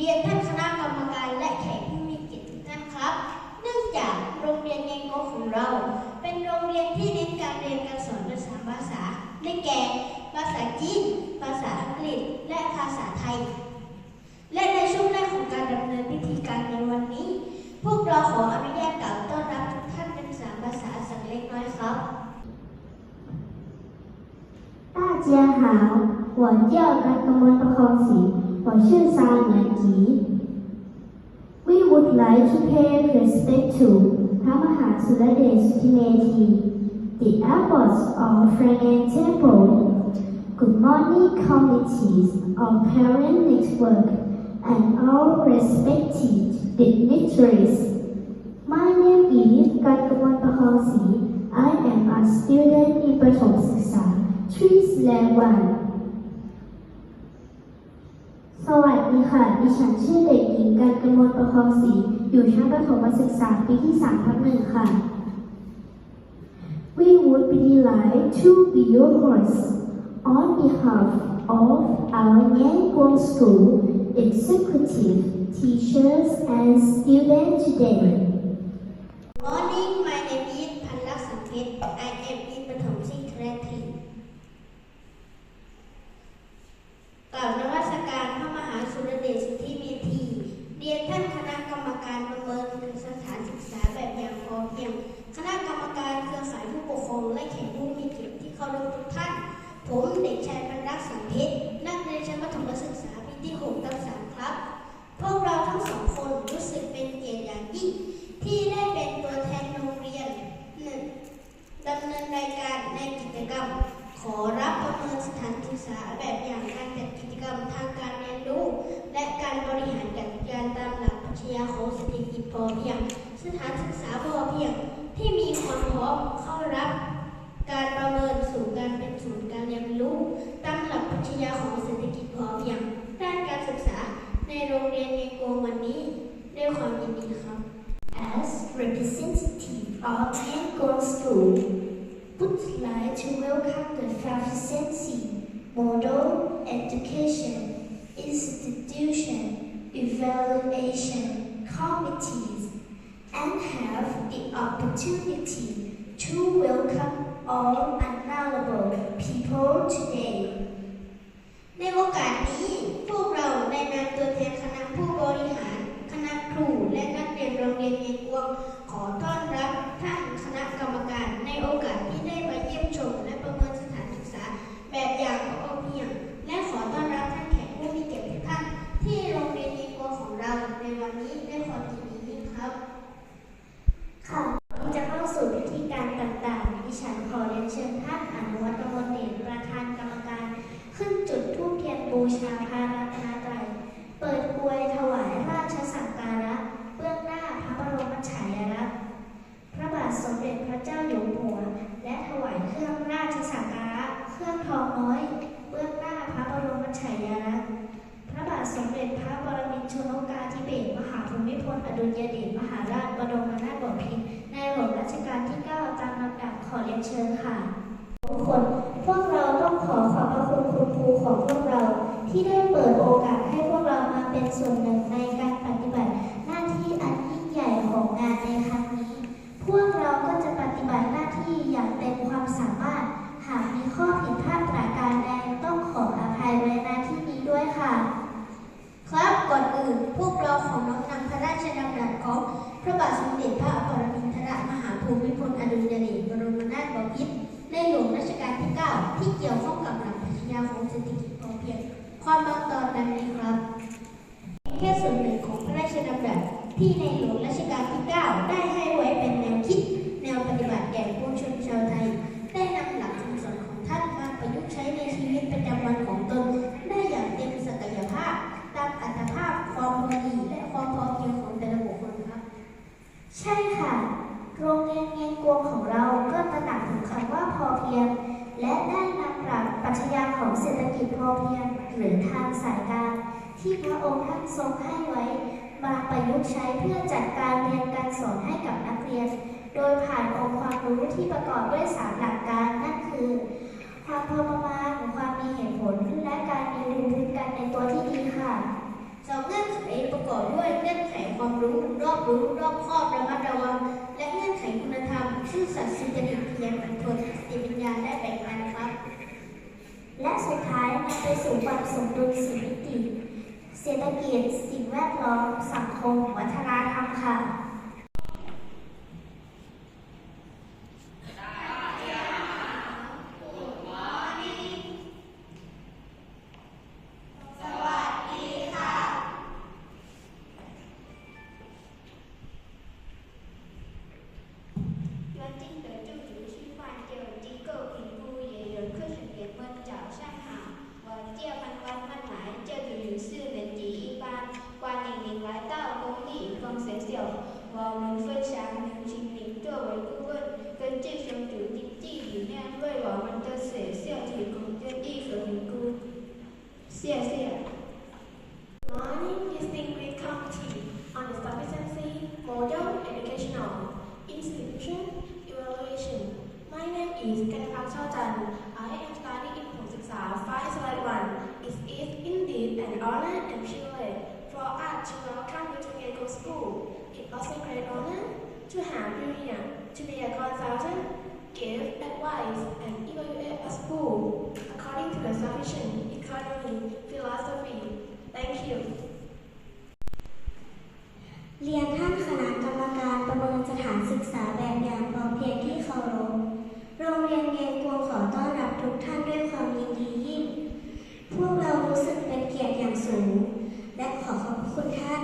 เรียนท่านคณะกรรมการและแขกผู้มีเกียรติทุกท่านครับ เนื่องจากโรงเรียนเงงโกของเรา เป็นโรงเรียนที่เน้นการเรียนการสอนภาษาภาษาได้แก่ ภาษาจีน ภาษาอังกฤษ และภาษาไทย และในช่วงแรกของการดำเนินพิธีการในวันนี้ พวกเราขออนุญาตกล่าวต้อนรับทุกท่านเป็นสามภาษาสักเล็กน้อยครับ大家好，我叫甘东文的康喜。We would like to pay respect to Ramaha Suladev Sutineti, the abbot of Frangan Temple, good morning committees of parent network, and all respected dignitaries. My name is Katkaman Pahalsi. I am a student in Pratham Siksa, 3 Slam 1. สวัสดีค่ะ ดิฉันชื่อเด็กหญิงกันกมลประคองศรีอยู่ชั้นประถมศึกษาปีที่3ทับหนึ่งค่ะ We would be delighted to be your host on behalf of our Yangon School executive, teachers, and students today. Morning my name is พันลักษณ์สังเกต I am in ประถมสิกราตรีกล่าวนวัตการพระมหาสุรเดชสุทธิเมธี เรียนท่านคณะกรรมการประเมินสถานศึกษาแบบอย่างพอเพียง คณะกรรมการเครือข่ายผู้ปกครองและแขกผู้มีเกียรติที่เคารพทุกท่าน ผมเด็กชายบรรลักษ์สังเพชรนักเรียนชั้นประถมศึกษาปีที่6ทับ3ครับ พวกเราทั้งสองคนรู้สึกเป็นเกียรติอย่างยิ่ง ที่ได้เป็นตัวแทนโรงเรียนหนึ่งดำเนินรายการในกิจกรรม ข อรับประเมินสถานศึกษาแบบอย่างการจัดกิจกรรมทางการเรียนรู้ และการบริหารจัดการตามหลักปรัชญาของเศรษฐกิจพอเพียง สถานศึกษาพอเพียงที่มีความพร้อมเข้ารับ การประเมินสู่การเป็นศูนย์การเรียนรู้ตามหลักปรัชญาของเศรษฐกิจพอเพียงด้านการศึกษาในโรงเรียนเงโกวันนี้ด้วยความยินดีครับ As representative of Yangon School, would like to welcome Proficiency Model Education Institution Evaluation Committees and have the opportunity to welcome all honorable people today. ในโอกาสนี้พวกเราในนามตัวแทนคณะผู้บริหาร คณะครู และนักเรียนโรงเรียนเมียงกวงขอต้อนรับท่านคณะกรรมการในโอกาส ที่ได้เปิดโอกาสให้พวกเรามาเป็นส่วนหนึ่งในการปฏิบัติหน้าที่อันยิ่งใหญ่ของงานในครั้งนี้ พวกเราก็จะปฏิบัติหน้าที่อย่างเต็มความสามารถ หากมีข้อผิดพลาดประการใดต้องขออภัยไว้ณที่นี้ด้วยค่ะ ครับก่อนอื่นพวกเราขอน้อมนำพระราชดำรัสของพระบาทสมเด็จพระปรมินทรมหาภูมิพลอดุลยเดชบรมนาถบพิตรในหลวงรัชกาลที่ 9 ที่เกี่ยวข้องกับหลักปรัชญาของเศรษฐ กิจพอเพียง ความบางตอนดังนี้ ที่พระองค์ท่านทรงให้ไว้ มาประยุกต์ใช้เพื่อจัดการเรียนการสอนให้กับนักเรียน โดยผ่านองค์ความรู้ที่ประกอบด้วยสามหลักการนั่นคือ ความพอประมาณความมีเหตุผล และการมีภูมิคุ้มกันในตัวที่ดีค่ะสองเงื่อนไขประกอบด้วยเงื่อนไขความรู้รอบรู้รอบครอบระมัดระวังและเงื่อนไขคุณธรรม ชื่อสัตย์สุจริตเพียรอดทนสติปัญญาและแบ่งปันครับ และสุดท้ายนำไปสู่ความสมดุลสีมิติ เศรษฐกิจ สิ่งแวดล้อม สังคม วัฒนธรรมค่ะ 谢谢。Morning Distinguished Committee on the Sufficiency Model Educational Institution Evaluation. My name is Kanapak Chaojan. I am studying in Hong Siksa 501. It is indeed an honor and privilege for us to welcome you to Eco School. It also a great honor to have you here to be a consultant, give advice, and evaluate a school according to the sufficient economy philosophy. Thank you. เรียนท่านคณะกรรมการประเมินสถานศึกษาแบบอย่างพอเพียงที่เคารพ โรงเรียนเมียงกวงขอต้อนรับทุกท่านด้วยความยินดียิ่ง พวกเรารู้สึกเป็นเกียรติอย่างสูง และขอขอบคุณท่าน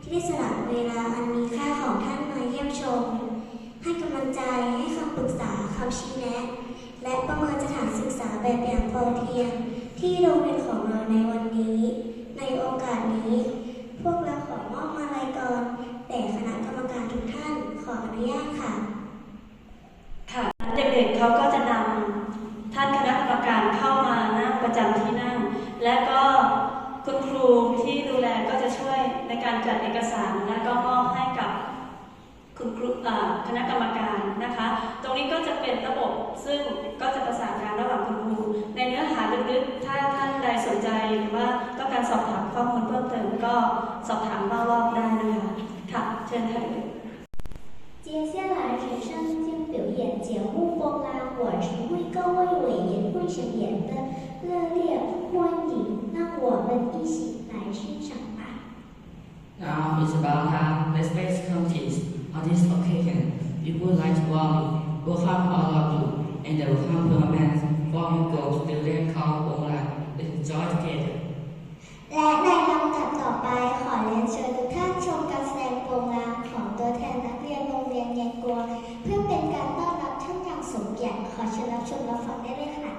ที่ได้สละเวลาอันมีค่าของท่านมาเยี่ยมชม ให้กำลังใจให้คำปรึกษาคำชี้แนะ และประเมินสถานศึกษาแบบอย่างพอเพียง ที่โรงเรียนของเราในวันนี้ Now it's about time. Let's face committees. On this occasion, we would like to warmly welcome all of you and the welcome performance from you go to the land called Bongla. Let's enjoy together. และในลำดับต่อไปขอเรียนเชิญทุกท่านชมการแสดงโปรงลางของตัวแทนนักเรียนโรงเรียนเมียงกัวเพื่อเป็นการต้อนรับท่านอย่างสมเกียรติขอเชิญรับชมรับฟังได้เลยค่ะ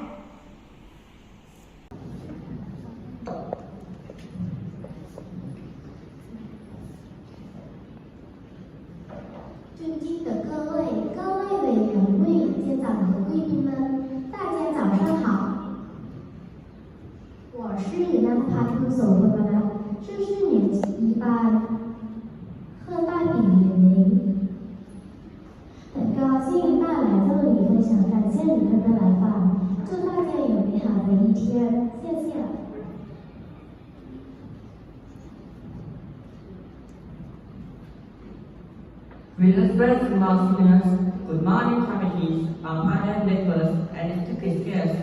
Small students. Good morning, committees. Our panel members and distinguished guests.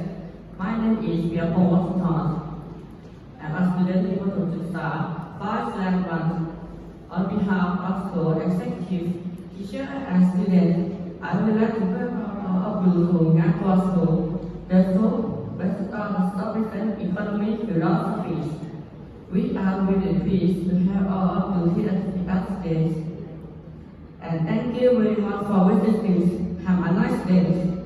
My name is Pierpont Washington. I'm a student in 5 slash 1. On behalf of school executive, teacher and students, I would like to welcome all of you to Ngakwa School. The school based on sufficient economic philosophies. We are really pleased to have all of at today. And thank you very much for visiting. Have a nice day.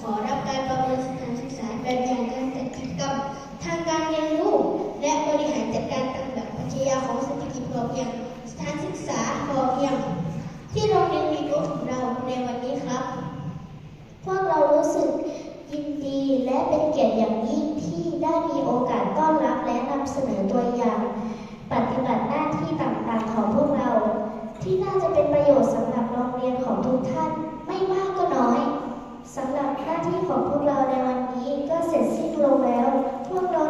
ขอรับการประเมินสถานศึกษาแบบอย่างการจัดกิจกรรมทางการเรียนรู้ และบริหารจัดการตามแบบปรัชญาของเศรษฐกิจพอเพียงสถานศึกษาพอเพียง ที่โรงเรียนมีโกของเราในวันนี้ครับ พวกเรารู้สึกยินดีและเป็นเกียรติอย่างยิ่งที่ได้มีโอกาสต้อนรับและนำเสนอตัวอย่างปฏิ ที่ของพวกเราในวันนี้ก็เสร็จสิ้นลงแล้ว พวกเรา